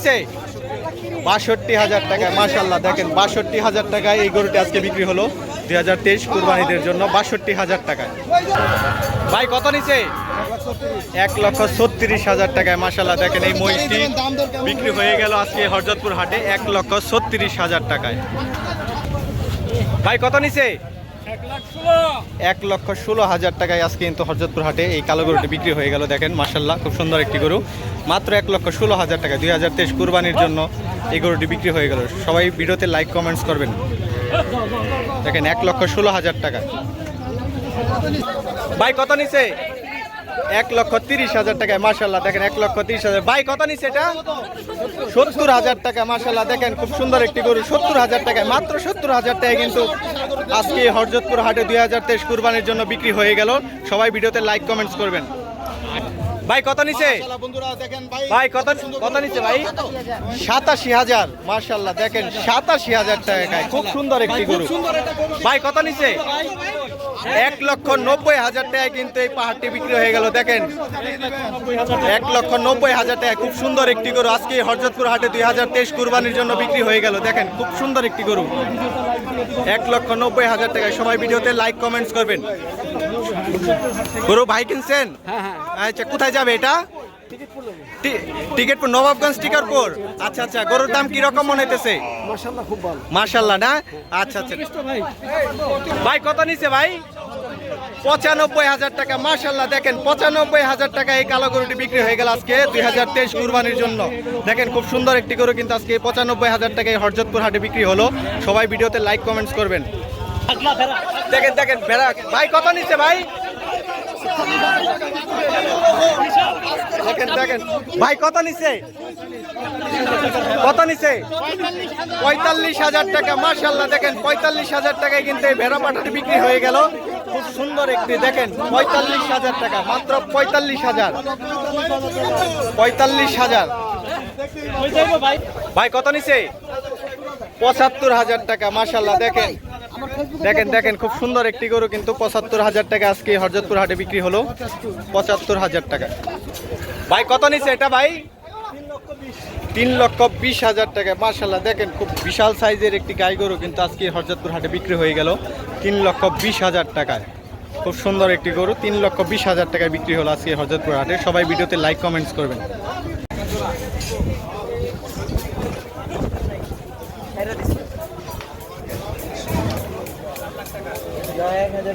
নিচে বাষট্টি হাজার টাকায় মাশাল্লাহ দেখেন, বাষট্টি হাজার টাকায় এই গরুটি আজকে বিক্রি হলো। দুই হাজার তেইশ কুরবানিদের জন্য বাষট্টি হাজার টাকায়। ভাই, কত নিচে এক লক্ষ ছত্রিশ হাজার টাকায় মাশাল্লাহ দেখেন, এই মহিষটি বিক্রি হয়ে গেল আজকে হরজতপুর হাটে এক লক্ষ ছত্রিশ হাজার টাকায়। ভাই, কত নিচে এক লক্ষ ষোলো হাজার টাকায় আজকে কিন্তু হরজতপুর হাটে এই কালো গরুটি বিক্রি হয়ে গেল, দেখেন মার্শাল্লাহ খুব সুন্দর একটি গরু। মাত্র এক লক্ষ ষোলো হাজার টাকা দুই হাজার তেইশ কুরবানির জন্য এই গরুটি বিক্রি হয়ে গেল। সবাই ভিডিওতে লাইক, কমেন্টস করবেন। দেখেন, এক লক্ষ ষোলো হাজার টাকা। ভাই, কত নিচে এক লক্ষ তিরিশ হাজার টাকায় মার্শাল্লাহ দেখেন, এক লক্ষ তিরিশ হাজার। ভাই, কত নিচে এটা? সত্তর হাজার টাকা মার্শাল্লাহ দেখেন, খুব সুন্দর একটি গরু, সত্তর হাজার টাকায়, মাত্র সত্তর হাজার টাকায় কিন্তু আজকে হরজতপুর হাটে দুই হাজার তেইশ কুরবানির জন্য বিক্রি হয়ে গেল। সবাই ভিডিওতে লাইক কমেন্টস করবেন। ভাই কত নিচে ভাই কত কত নিচে ভাই? সাতাশি হাজার মার্শাল্লাহ দেখেন সাতাশি হাজার টাকায় খুব সুন্দর একটি গরু। ভাই কত নিচে এক লক্ষ নব্বই হাজার টাকায় কিন্তু এই পাহাড়টি বিক্রি হয়ে গেল দেখেন। এক লক্ষ নব্বই হাজার টাকা খুব সুন্দর একটি গরু। আজকে হরজতপুর হাটে দুই হাজার তেইশ কুরবানির জন্য বিক্রি হয়ে গেল দেখেন খুব সুন্দর একটি গরু। এক লক্ষ নব্বই হাজার টাকায় সবাই ভিডিওতে লাইক কমেন্টস করবেন। গরু ভাই কিনছেন? আচ্ছা কোথায় যাবে এটা? টি- টিকিটপুর নবাবগঞ্জ টিকারপুর আচ্ছা আচ্ছা গরুর দাম কীরকম মনে হইতেছে? মার্শাল্লাহ না? আচ্ছা আচ্ছা। ভাই কত নিছে ভাই? পঁচানব্বই হাজার টাকা মার্শাল্লাহ দেখেন পঁচানব্বই হাজার টাকা এই কালো গরুটি বিক্রি হয়ে গেল আজকে দুই হাজার তেইশ কুরবানির জন্য। দেখেন খুব সুন্দর একটি গরু কিন্তু আজকে পঁচানব্বই হাজার টাকায় হরজতপুর হাটে বিক্রি হলো। সবাই ভিডিওতে লাইক কমেন্টস করবেন। দেখেন দেখেন ভেড়া ভাই কত নিচ্ছে ভাই? ভাই, কত নিচ্ছে কত নিচ্ছে পঁয়তাল্লিশ হাজার টাকা মার্শাল্লাহ দেখেন, পঁয়তাল্লিশ হাজার টাকায় কিন্তু এই ভেড়া পাঠাটি বিক্রি হয়ে গেল। খুব সুন্দর একটি, দেখেন, পঁয়তাল্লিশ হাজার টাকা, মাত্র পঁয়তাল্লিশ হাজার। পঁয়তাল্লিশ হাজার। ভাই, কত নিছে? পঁচাত্তর হাজার টাকা মার্শাল্লাহ দেখেন। দেখেন দেখেন। খুব সুন্দর একটি গরু কিন্তু পঁচাত্তর হাজার টাকা আজকে হরজতপুর হাটে বিক্রি হলো। পঁচাত্তর হাজার টাকা। ভাই কত নিচ্ছে এটা ভাই? তিন লক্ষ বিশ হাজার টাকা। মার্শাল্লাহ দেখেন খুব বিশাল সাইজের একটি গাই গরু কিন্তু আজকে হরজতপুর হাটে বিক্রি হয়ে গেল। তিন লক্ষ বিশ হাজার টাকায়। খুব সুন্দর একটি গরু। তিন লক্ষ বিশ হাজার টাকায় বিক্রি হলো আজকে হরজতপুর হাটে। সবাই ভিডিওতে লাইক কমেন্টস করবেন। colega.